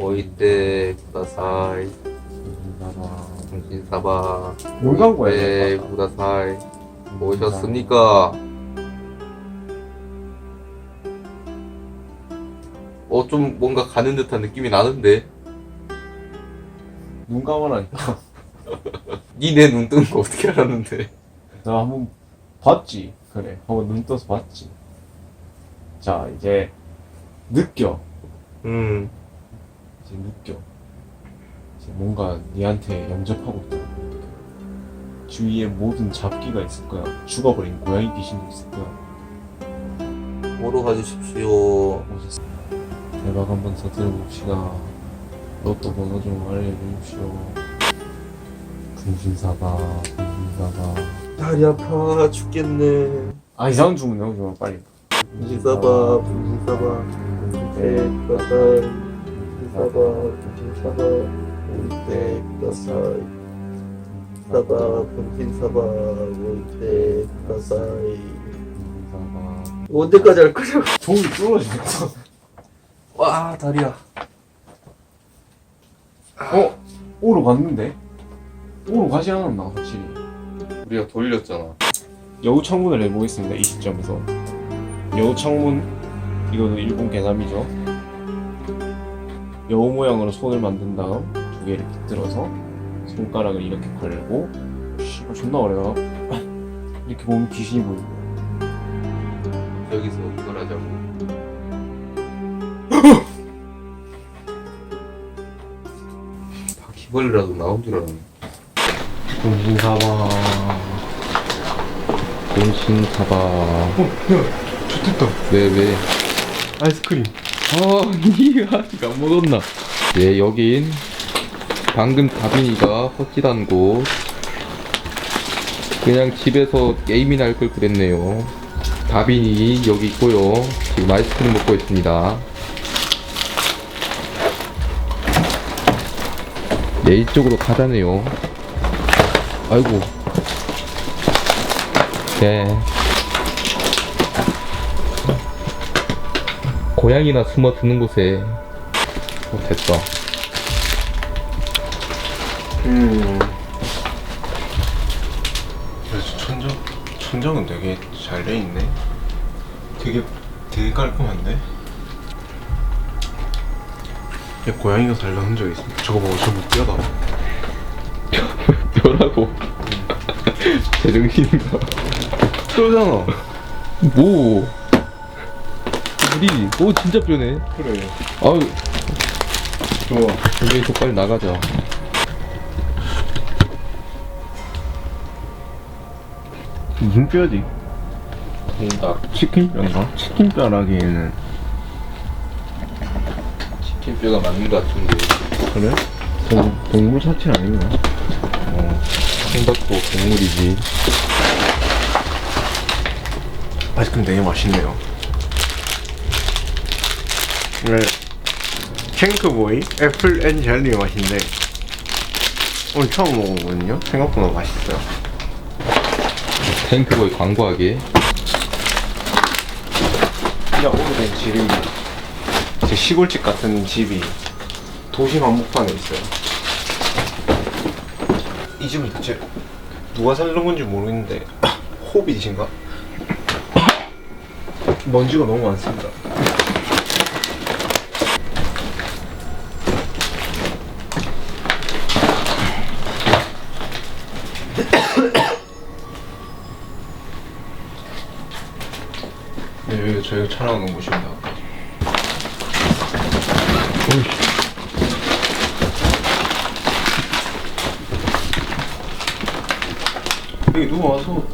오이때 구다사이 나가. 정신사바 뭘 갖고 와야 오이때 돼? 구다사이 오셨습니까? 어 좀 뭔가 가는 듯한 느낌이 나는데 눈 감아라니까. 니내 눈 뜨는 거 어떻게 알았는데 나 한번 봤지. 그래. 한번 눈 떠서 봤지. 자, 이제 느껴. 음 이제 느껴. 이제 뭔가 니한테 영접하고 있다. 주위에 모든 잡기가 있을 거야. 죽어버린 고양이 귀신도 있을 거야. 오러 가주십시오 오셨어. 대박 한번 더 들어봅시다. 로또 번호 좀 알려주십시오. 분신사바, 분신사바. 다리 아파 죽겠네 아, 이상한 주문 마, 빨리. 분신사바 분신사바 오이때 구다사이 분신 사바 분신 사바 오이때 구다사이 사바 분신 사바 오이때 구다사이 분신사바. 언제까지 할 거냐고 종이 뚫어지겠어. 와 다리야 어? 오로 갔는데? 오로 가지 않았나, 확실히. 우리가 돌렸잖아 여우 창문을 해보겠습니다, 이 시점에서. 여우 창문, 이거는 일본 개념이죠. 여우 모양으로 손을 만든 다음 두 개를 빗들어서 손가락을 이렇게 걸고, 씨발, 존나 어려워. 이렇게 보면 귀신이 보이는 거야. 여기서 그걸 하자고 바퀴벌레라도 나온 줄 알았네 공신사바. 본신사바 좋겠다. 왜 왜? 아이스크림. 아 이가 아직 안 먹었나? 네 여긴 방금 다빈이가 헛짓한 곳. 그냥 집에서 게임이나 할 걸 그랬네요. 다빈이 여기 있고요. 지금 아이스크림 먹고 있습니다. 네 이쪽으로 가자네요. 아이고. 네 고양이나 숨어 드는 곳에 어, 됐다. 음. 그래서 천장 천장은 되게 잘 돼 있네. 되게 되게 깔끔한데. 야, 고양이가 살던 흔적이 있어. 저거 보고 저거 뛰어다. 뼈라고. 제정신인가? 뼈잖아. 뭐? 우리 오 진짜 뼈네. 그래. 아유 좋아. 여기서 빨리 나가자. 무슨 뼈지? 닭 치킨 뼈인가? 치킨 뼈라기에는 치킨 뼈가 맞는 것 같은데. 그래? 동, 동물 사체 아닌가? 어, 생닭도 동물이지. 아이스크림 되게 맛있네요. 오늘 캔크보이 애플 앤 젤리 맛인데 오늘 처음 먹어보거든요. 생각보다 맛있어요. 탱크보이 광고하게. 진짜 오래된 집입니다. 제 시골집 같은 집이 도심 한복판에 있어요. 이 집은 대체 누가 살던 건지 모르겠는데 호빗인가? 먼지가 너무 많습니다. 네, 여기가 저희가 촬영하는 곳입니다. 여기 누가 와서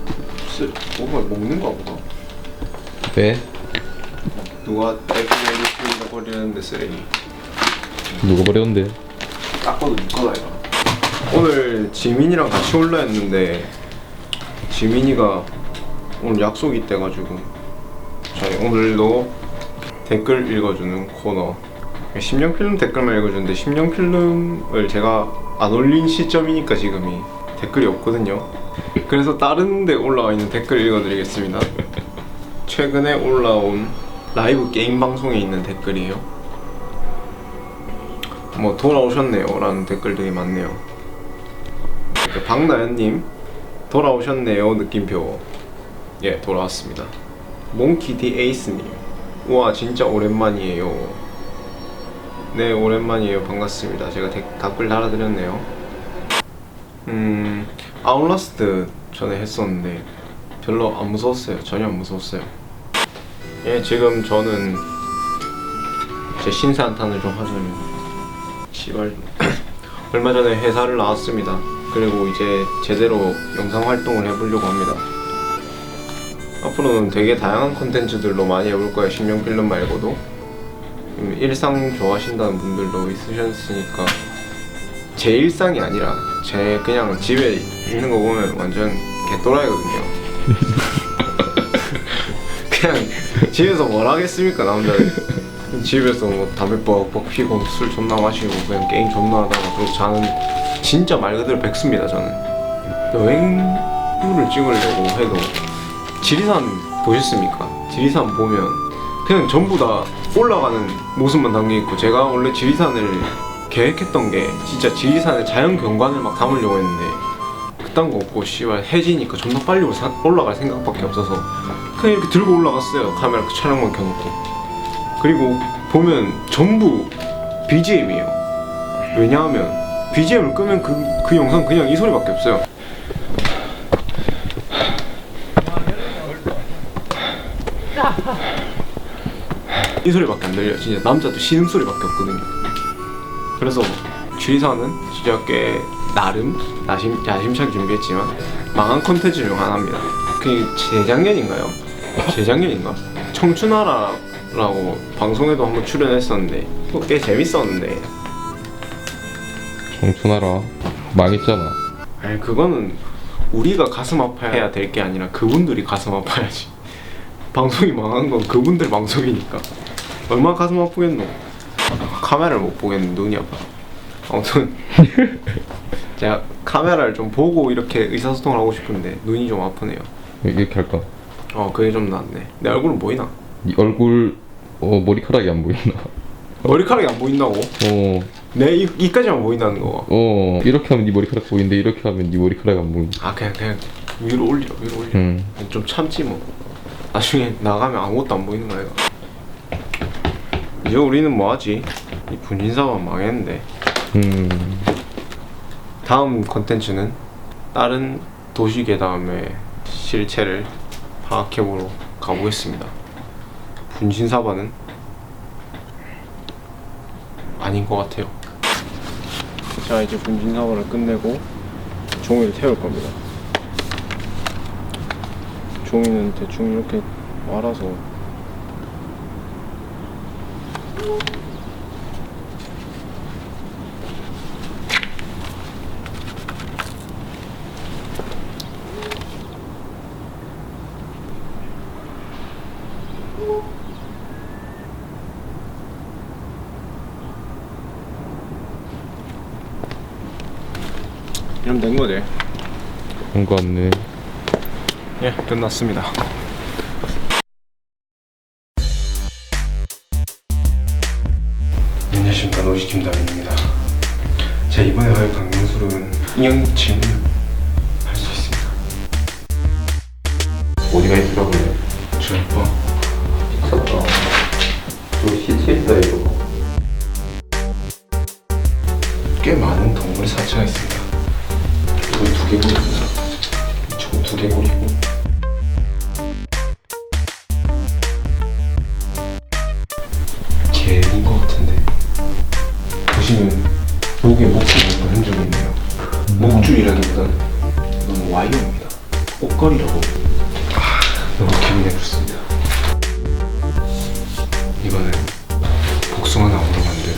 쓰, 뭔가 먹는가 보다. 왜? 누가 애기를 버리는데 쓰레기. 누가 버렸는데? 딱 봐도 이거. 오늘 지민이랑 같이 올라 했는데 지민이가 오늘 약속이 있대가지고 저희 오늘도 댓글 읽어주는 코너. 10년 필름 댓글만 읽어주는데 10년 필름을 제가 안 올린 시점이니까 지금이 댓글이 없거든요. 그래서 다른 데 올라와 있는 댓글 읽어드리겠습니다. 최근에 올라온 라이브 게임 방송에 있는 댓글이에요. 뭐 돌아오셨네요. 라는 댓글들이 많네요. 그 박나연님 돌아오셨네요. 느낌표. 예 돌아왔습니다 몽키디 에이스님. 우와 진짜 오랜만이에요. 네 오랜만이에요. 반갑습니다. 제가 데- 댓글 달아드렸네요. 음 아웃라스트 전에 했었는데 별로 안 무서웠어요. 전혀 안 무서웠어요. 예 지금 저는 제 신세한탄을 좀 하자면 시발. 얼마 전에 회사를 나왔습니다. 그리고 이제 제대로 영상 활동을 해보려고 합니다 앞으로는 되게 다양한 콘텐츠들로 많이 해볼 거예요. 신명 필름 말고도. 음, 일상 좋아하신다는 분들도 있으셨으니까. 제 일상이 아니라 제 그냥 집에 있는 거 보면 완전 개또라이거든요. 그냥 집에서 뭘 하겠습니까 남자들? 집에서 뭐 담배 뻑뻑 피고 술 존나 마시고 그냥 게임 존나 하다가 그러고 자는 진짜 말 그대로 백수입니다 저는. 여행부를 찍으려고 해도 지리산 보셨습니까? 지리산 보면 그냥 전부 다 올라가는 모습만 담겨 있고 제가 원래 지리산을 계획했던 게 진짜 지리산의 자연 경관을 막 담으려고 했는데 그딴 거 없고 씨발 해지니까 존나 빨리 올라갈 생각밖에 없어서 그냥 이렇게 들고 올라갔어요. 카메라 그 촬영만 켜놓고. 그리고 보면 전부 BGM이에요. 왜냐하면 BGM을 끄면 그, 그 영상 그냥 이 소리밖에 없어요 이 소리밖에 안 들려요 진짜 남자도 신음 소리밖에 없거든요. 그래서 지리산은 진짜 꽤 나름 야심, 야심차게 준비했지만 망한 콘텐츠 중 하나입니다. 그게 재작년인가요? 재작년인가? 청춘하라라고 방송에도 한번 출연했었는데 꽤 재밌었는데. 청춘하라 망했잖아. 아니 그거는 우리가 가슴 아파야 될 게 아니라 그분들이 가슴 아파야지 방송이 망한 건 그분들 방송이니까 얼마나 가슴 아프겠노 카메라를 못 보겠는 눈이 아파 아무튼 제가 카메라를 좀 보고 이렇게 의사소통을 하고 싶은데 눈이 좀 아프네요 이렇게 할까? 어 그게 좀 낫네 내 얼굴은 보이나? 이 얼굴 어 머리카락이 안 보인다 머리카락이 안 보인다고? 어, 내 이, 이까지만 보인다는 거. 어 이렇게 하면 네 머리카락 보이는데 이렇게 하면 네 머리카락이 안 보인다 아 그냥 그냥 위로 올려 위로 올려. 음. 좀 참지 뭐. 나중에 나가면 아무것도 안 보이는 거야. 이제 우리는 뭐하지? 이 분신사만 망했는데 음 다음 컨텐츠는 다른 도시 괴담의 실체를 파악해보러 가보겠습니다. 분신사반은 아닌 것 같아요. 자 이제 분신사반을 끝내고 종이를 태울 겁니다. 종이는 대충 이렇게 말아서 이러면 된 거지. 거 없네 예, 끝났습니다. 안녕하십니까 노시 김다민입니다. 자 이번에 할 강연술은 인형 질문 할수 있습니다. 어디가 있더라고요 저 어, 미쳤다 저 시체 있다 이거 꽤 많은 동물 사체가 있습니다. 이건 두개골입니다. 이쪽은 두개골이고 목줄 있는 흔적이 있네요. 목줄이라기보다는 이건 와이어입니다. 옷걸이라고. 아, 너무 기분이 좋습니다. 이거는 복숭아 나무로 만든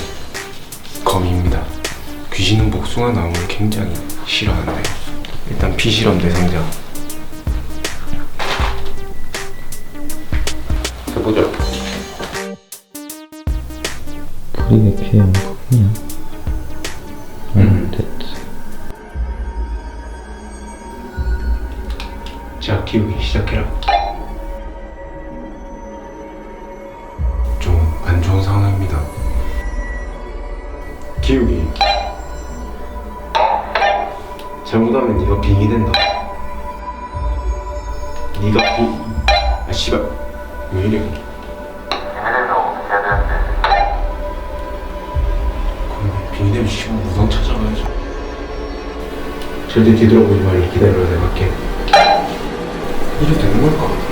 거미입니다. 귀신은 복숭아 나무를 굉장히 싫어하는데 일단 비실험 대상자 해보자 불이 왜 피해 온 거 자 키우기 시작해라. 좀 안 좋은 상황입니다. 키우기 잘못하면 네가 빙이 된다. 네가 빙... 아 씨발. 왜 이래? 그럼 빙이 되면 씨발 무당 찾아가야죠. 절대 뒤돌아보지 말고 기다려야 돼 밖에 이래 되는 걸까?